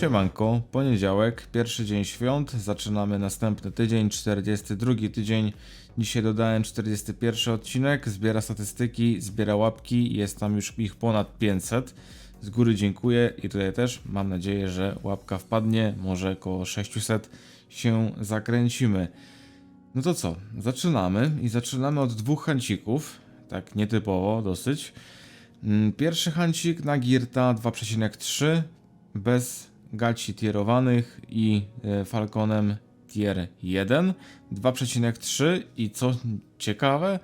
Siemanko, poniedziałek, pierwszy dzień świąt, zaczynamy następny tydzień, 42 tydzień. Dzisiaj dodałem 41 odcinek, zbiera statystyki, zbiera łapki, jest tam już ich ponad 500. Z góry dziękuję i tutaj też mam nadzieję, że łapka wpadnie, może około 600 się zakręcimy. No to co, zaczynamy i zaczynamy od dwóch hancików, tak nietypowo dosyć. Mm, Pierwszy hancik na Girta 2,3 bez gaci tierowanych i e, Falconem tier 1 2,3 i co ciekawe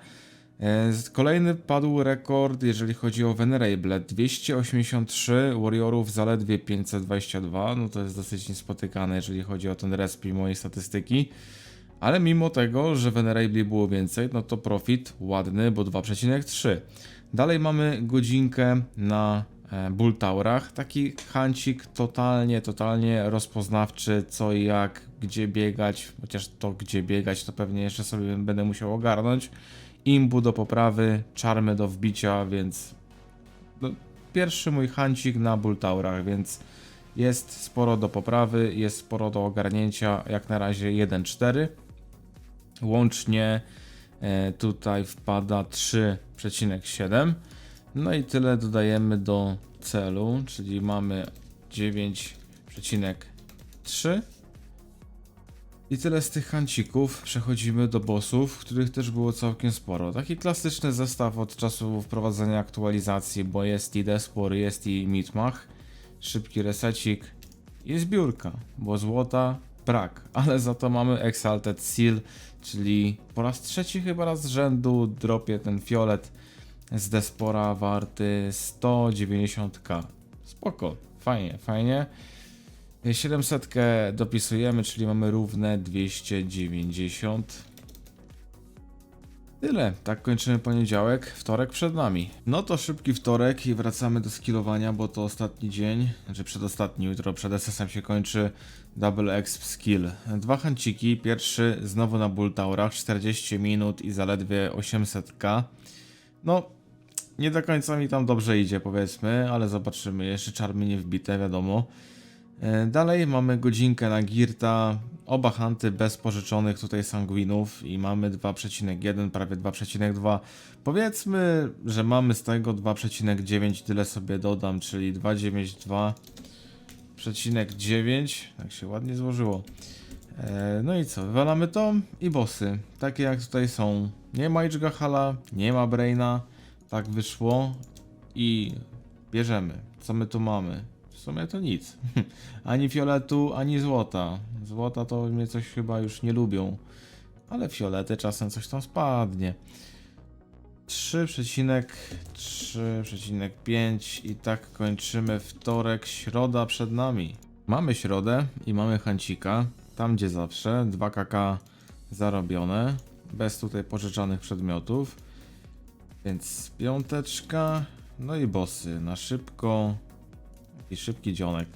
e, kolejny padł rekord jeżeli chodzi o Venerable. 283 Warriorów zaledwie 522 no to jest dosyć niespotykane jeżeli chodzi o ten resp i moje statystyki. Ale mimo tego, że Venerable było więcej, no to profit ładny, bo 2,3. Dalej mamy godzinkę na e, Bull Towerach. Taki hancik totalnie, totalnie rozpoznawczy, co i jak, gdzie biegać. Chociaż to, gdzie biegać, to pewnie jeszcze sobie będę musiał ogarnąć. Imbu do poprawy, czarmy do wbicia, więc no, pierwszy mój hancik na Bull Towerach, więc jest sporo do poprawy, jest sporo do ogarnięcia. Jak na razie 1,4. Łącznie e, tutaj wpada 3,7. No i tyle dodajemy do celu, czyli mamy 9,3. I tyle z tych hancików. Przechodzimy do bossów, których też było całkiem sporo. Taki klasyczny zestaw od czasu wprowadzenia aktualizacji, bo jest i Despor, jest i Mitmach. Szybki resecik i zbiórka, bo złota brak, ale za to mamy Exalted Seal, czyli po raz trzeci chyba raz z rzędu dropie ten fiolet z Despora warty 190k. Spoko, fajnie, fajnie. 700 dopisujemy, czyli mamy równe 290. Tyle, tak kończymy poniedziałek, wtorek przed nami. No to szybki wtorek i wracamy do skillowania, bo to ostatni dzień, znaczy przedostatni, jutro przed SS-em się kończy Double Exp Skill. Dwa hanciki, pierwszy znowu na Bull Towerach, 40 minut i zaledwie 800k. No, nie do końca mi tam dobrze idzie powiedzmy, ale zobaczymy, jeszcze czarmy nie wbite, wiadomo. E, Dalej mamy godzinkę na Girta, oba hanty bez pożyczonych tutaj sanguinów i mamy 2,1, prawie 2,2. Powiedzmy, że mamy z tego 2,9, tyle sobie dodam, czyli 2,92,9, tak się ładnie złożyło. E, No i co, wywalamy to i bossy, takie jak tutaj są. Nie ma Ichgahala, nie ma Braina, tak wyszło i bierzemy. Co my tu mamy? W sumie to nic. ani fioletu, ani złota. Złota to mnie coś chyba już nie lubią. Ale fiolety czasem coś tam spadnie. 3,3,5 i tak kończymy wtorek, środa przed nami. Mamy środę i mamy hancika, tam gdzie zawsze, 2 kk zarobione, bez tutaj pożyczanych przedmiotów. Więc piąteczka, no i bossy na szybko i szybki dzionek.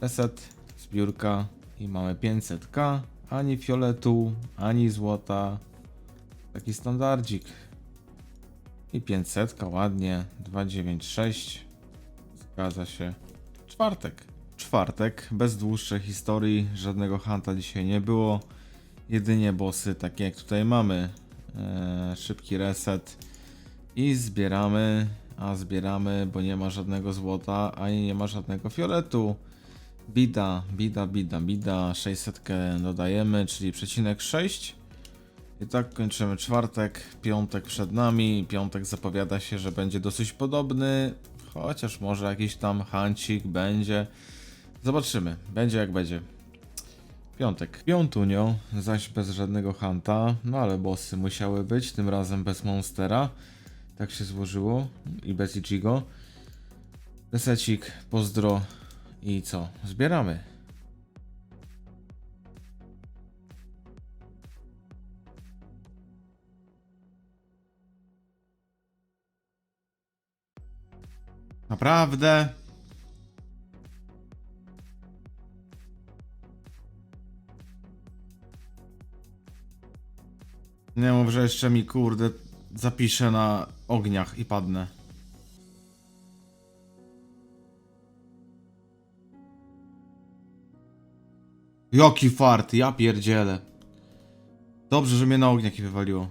Reset, zbiórka i mamy 500k, ani fioletu, ani złota. Taki standardzik. I 500 ładnie, 296. Zgadza się. Czwartek. Czwartek, bez dłuższej historii, żadnego hanta dzisiaj nie było. Jedynie bossy, takie jak tutaj mamy. Eee, szybki reset. I zbieramy, a zbieramy, bo nie ma żadnego złota, ani nie ma żadnego fioletu. Bida, bida, bida, bida. 600 dodajemy, czyli przecinek 6. I tak kończymy czwartek, piątek przed nami. Piątek zapowiada się, że będzie dosyć podobny, chociaż może jakiś tam hancik będzie. Zobaczymy, będzie jak będzie. Piątek. Piątunio, zaś bez żadnego hanta, no ale bossy musiały być, tym razem bez monstera. Tak się złożyło i bez Ichigo. Resecik, pozdro i co? Zbieramy. Naprawdę? Nie mów, że jeszcze mi kurde zapiszę na ogniach i padnę. Jaki fart, ja pierdzielę. Dobrze, że mnie na ogniaki wywaliło.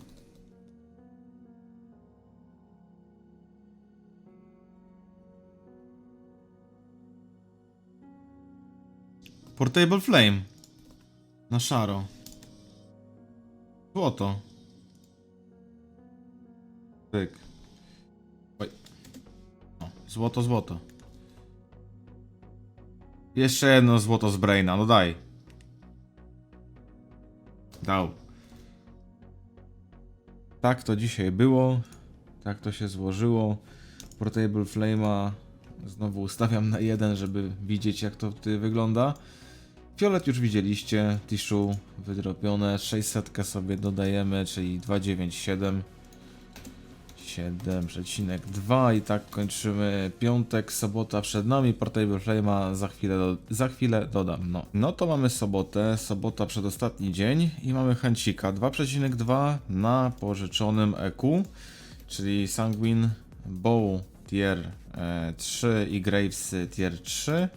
Portable Flame. Na szaro. Złoto. Pyk. Oj. Złoto, złoto. Jeszcze jedno złoto z Braina, no daj. Dał. Tak to dzisiaj było. Tak to się złożyło. Portable Flame'a znowu ustawiam na jeden, żeby widzieć jak to tutaj wygląda. Fiolet już widzieliście, Tishu wydropione, 600 sobie dodajemy, czyli 297 7,2 i tak kończymy piątek, sobota przed nami, Portable Flame'a za chwilę, do, za chwilę dodam, no. No to mamy sobotę, sobota przedostatni dzień i mamy chęcika 2,2 na pożyczonym EQ, czyli Sanguine Bow Tier e, 3 i Graves Tier 3.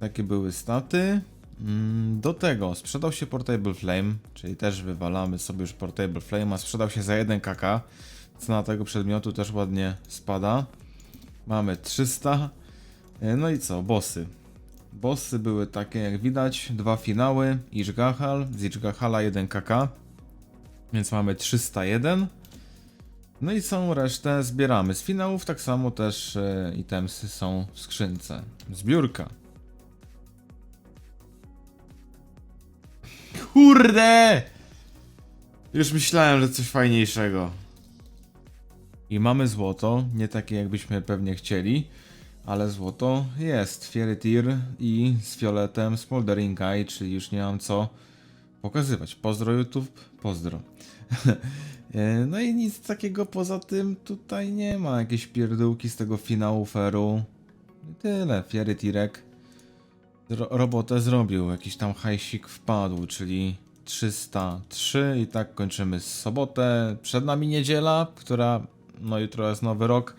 Takie były staty. Mm, Do tego sprzedał się Portable Flame, czyli też wywalamy sobie już Portable Flame, a sprzedał się za 1 kk. Cena tego przedmiotu też ładnie spada. Mamy 300. E, No i co, bossy. Bossy były takie jak widać, dwa finały, Ishgahal, z Ishgahala 1 kk. Więc mamy 301. No i całą resztę zbieramy. Z finałów tak samo też e, itemsy są w skrzynce. Zbiórka. Kurde! Już myślałem, że coś fajniejszego. I mamy złoto, nie takie jakbyśmy pewnie chcieli, ale złoto jest. Fiery Tear i z fioletem Smoldering Eye, czyli już nie mam co pokazywać. Pozdro YouTube, pozdro. E, no i nic takiego poza tym tutaj nie ma. Jakieś pierdółki z tego finału feru. Tyle. Fiery Tirek ro robotę zrobił. Jakiś tam hajsik wpadł, czyli 303 i tak kończymy sobotę. Przed nami niedziela, która no jutro jest nowy rok,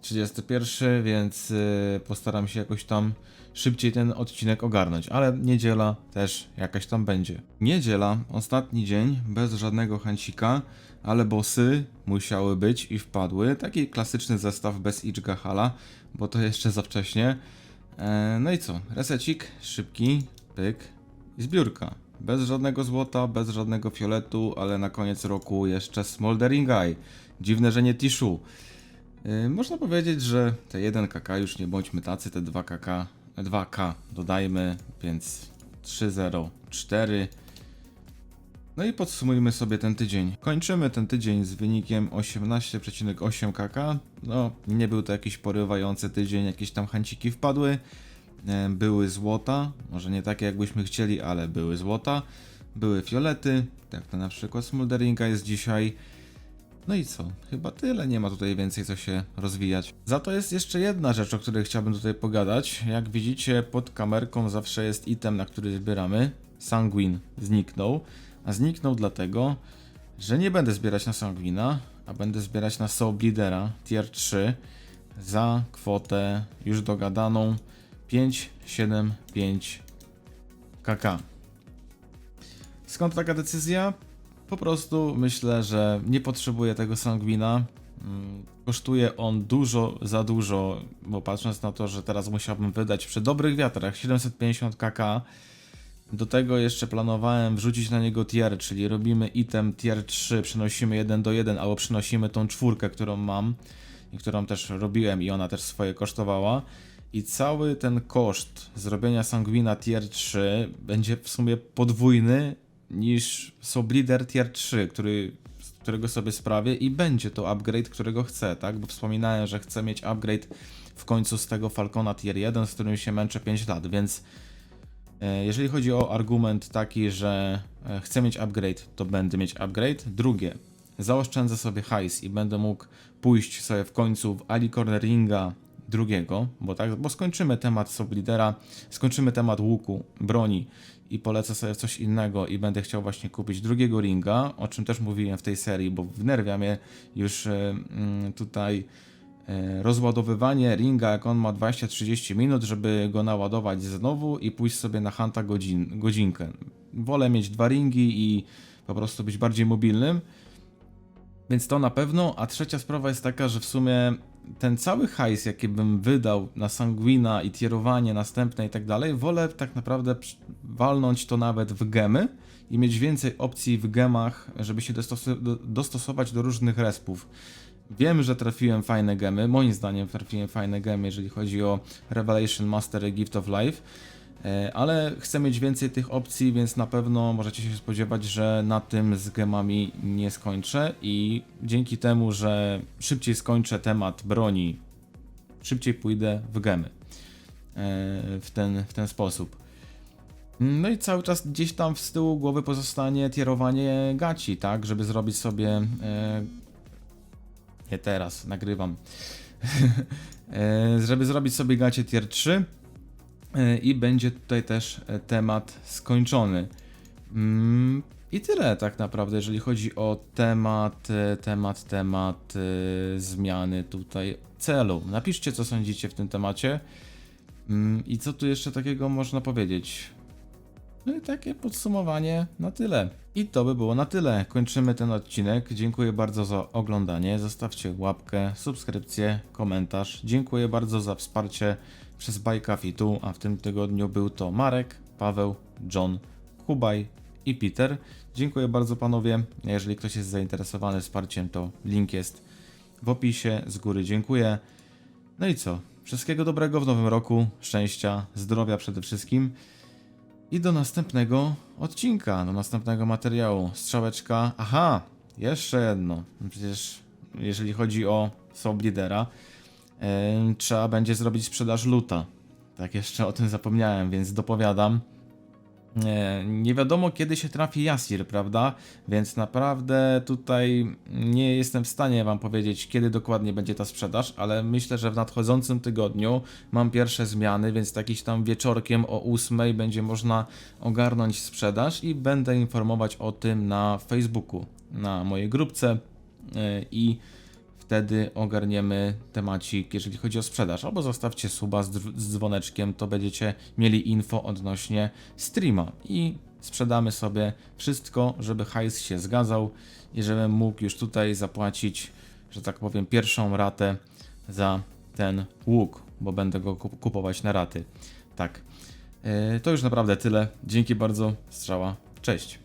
31, więc y, postaram się jakoś tam szybciej ten odcinek ogarnąć, ale niedziela też jakaś tam będzie. Niedziela, ostatni dzień, bez żadnego chęcika, ale bossy musiały być i wpadły. Taki klasyczny zestaw bez Ichgahala, bo to jeszcze za wcześnie. E, no i co? Resecik, szybki, pyk i zbiórka. Bez żadnego złota, bez żadnego fioletu, ale na koniec roku jeszcze Smoldering Eye. Dziwne, że nie Tishu. Yy, można powiedzieć, że te 1 kk już nie bądźmy tacy, te 2 kk, 2k dodajmy, więc 304. No i podsumujmy sobie ten tydzień. Kończymy ten tydzień z wynikiem 18,8 kk. No, nie był to jakiś porywający tydzień, jakieś tam chęciki wpadły. E, Były złota, może nie takie jakbyśmy chcieli, ale były złota. Były fiolety, tak to na przykład Smolderinga jest dzisiaj. No i co? Chyba tyle, nie ma tutaj więcej co się rozwijać. Za to jest jeszcze jedna rzecz, o której chciałbym tutaj pogadać. Jak widzicie, pod kamerką zawsze jest item, na który zbieramy. Sanguin zniknął. A zniknął dlatego, że nie będę zbierać na Sanguina, a będę zbierać na Soul Tier 3 za kwotę już dogadaną 575 kk. Skąd taka decyzja? Po prostu myślę, że nie potrzebuję tego Sanguina. Mm, Kosztuje on dużo za dużo, bo patrząc na to, że teraz musiałbym wydać przy dobrych wiatrach 750 kk. Do tego jeszcze planowałem wrzucić na niego tier, czyli robimy item tier 3, przenosimy 1 do 1, albo przenosimy tą czwórkę, którą mam i którą też robiłem i ona też swoje kosztowała. I cały ten koszt zrobienia Sanguina tier 3 będzie w sumie podwójny niż Soulbleeder tier 3, który, którego sobie sprawię i będzie to upgrade, którego chcę, tak? Bo wspominałem, że chcę mieć upgrade w końcu z tego Falcona tier 1, z którym się męczę 5 lat, więc e, jeżeli chodzi o argument taki, że e, chcę mieć upgrade, to będę mieć upgrade. Drugie, zaoszczędzę sobie hajs i będę mógł pójść sobie w końcu w Ali Corneringa drugiego, bo tak, bo skończymy temat sublidera, skończymy temat łuku, broni i polecę sobie coś innego i będę chciał właśnie kupić drugiego ringa, o czym też mówiłem w tej serii, bo wnerwia mnie już e, mm, tutaj e, rozładowywanie ringa, jak on ma 20-30 minut, żeby go naładować znowu i pójść sobie na hanta godzin, godzinkę. Wolę mieć dwa ringi i po prostu być bardziej mobilnym. Więc to na pewno. A trzecia sprawa jest taka, że w sumie ten cały hajs, jaki bym wydał na Sanguina i tierowanie następne i tak dalej, wolę tak naprawdę walnąć to nawet w gemy i mieć więcej opcji w gemach, żeby się dostos- do- dostosować do różnych respów. Wiem, że trafiłem fajne gemy, moim zdaniem trafiłem fajne gemy, jeżeli chodzi o Revelation Master i Gift of Life, ale chcę mieć więcej tych opcji, więc na pewno możecie się spodziewać, że na tym z gemami nie skończę i dzięki temu, że szybciej skończę temat broni, szybciej pójdę w gemy e, w ten, w ten sposób. No i cały czas gdzieś tam z tyłu głowy pozostanie tierowanie gaci, tak, żeby zrobić sobie e, nie teraz, nagrywam. E, żeby zrobić sobie gacie tier 3 e, i będzie tutaj też e, temat skończony. Mm, I tyle tak naprawdę, jeżeli chodzi o temat, e, temat, temat e, zmiany tutaj celu. Napiszcie, co sądzicie w tym temacie. Mm, I co tu jeszcze takiego można powiedzieć? No i takie podsumowanie na tyle. I to by było na tyle. Kończymy ten odcinek. Dziękuję bardzo za oglądanie. Zostawcie łapkę, subskrypcję, komentarz. Dziękuję bardzo za wsparcie przez Bajka Fitu, a w tym tygodniu był to Marek, Paweł, John, Kubaj i Peter. Dziękuję bardzo panowie. Jeżeli ktoś jest zainteresowany wsparciem, to link jest w opisie. Z góry dziękuję. No i co? Wszystkiego dobrego w nowym roku, szczęścia, zdrowia przede wszystkim. I do następnego odcinka, do następnego materiału. Strzałeczka. Aha, jeszcze jedno. Przecież jeżeli chodzi o Soul em, trzeba będzie zrobić sprzedaż luta. Tak, jeszcze o tym zapomniałem, więc dopowiadam. E, Nie wiadomo kiedy się trafi Jasir, prawda? Więc naprawdę tutaj nie jestem w stanie Wam powiedzieć, kiedy dokładnie będzie ta sprzedaż, ale myślę, że w nadchodzącym tygodniu mam pierwsze zmiany, więc takiś tam wieczorkiem o 8 będzie można ogarnąć sprzedaż i będę informować o tym na Facebooku, na mojej grupce e, i wtedy ogarniemy temacik, jeżeli chodzi o sprzedaż. Albo zostawcie suba z, z dzwoneczkiem, to będziecie mieli info odnośnie streama i sprzedamy sobie wszystko, żeby hajs się zgadzał i żebym mógł już tutaj zapłacić, że tak powiem, pierwszą ratę za ten łuk, bo będę go kup- kupować na raty. Tak. Yy, to już naprawdę tyle. Dzięki bardzo. Strzała. Cześć.